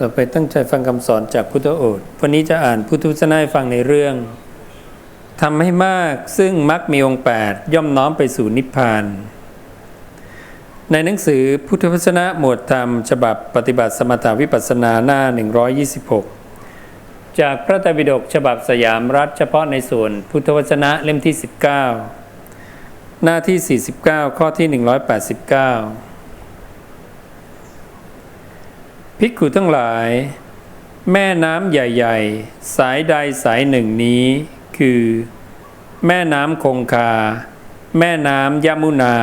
ต่อไปตั้งใจฟังคำสอนจากพุทธโอษฐ์วันนี้จะอ่านพุทธวจนะให้ฟังในเรื่องทำให้มากซึ่งมักมีองค์8ย่อมน้อมไปสู่นิพพาน ในหนังสือพุทธวจนะหมวดธรรม ฉบับปฏิบัติสมถาวิปัสสนาหน้า 126 จากพระไตรปิฎกฉบับสยามรัฐเฉพาะในส่วนพุทธวจนะเล่มที่ 19 หน้าที่ 49 ข้อที่ 189 ภิกขุทั้งหลาย แม่น้ำใหญ่ ๆ สายใดสายหนึ่งนี้ คือ แม่น้ำคงคา แม่น้ำยมุนา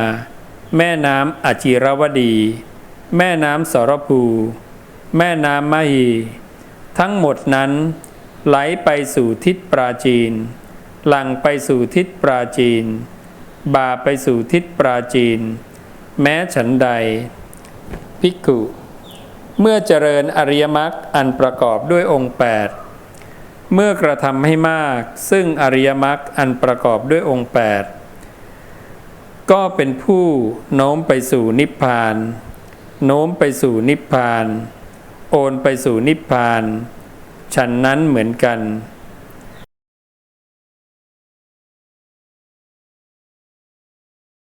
แม่น้ำอจิรวดี แม่น้ำสรภู แม่น้ำมหีทั้งหมดนั้นไหลไปสู่ทิศปราจีน หลังไปสู่ทิศปราจีน บ่าไปสู่ทิศปราจีน แม้ฉันใด ภิกขุ เมื่อเจริญอริยมรรคอันประกอบด้วยองค์ 8 เมื่อกระทำให้มาก ซึ่งอริยมรรคอันประกอบด้วยองค์ 8 ก็เป็นผู้โน้มไปสู่นิพพาน โน้มไปสู่นิพพาน โอนไปสู่นิพพาน ฉันนั้นเหมือนกัน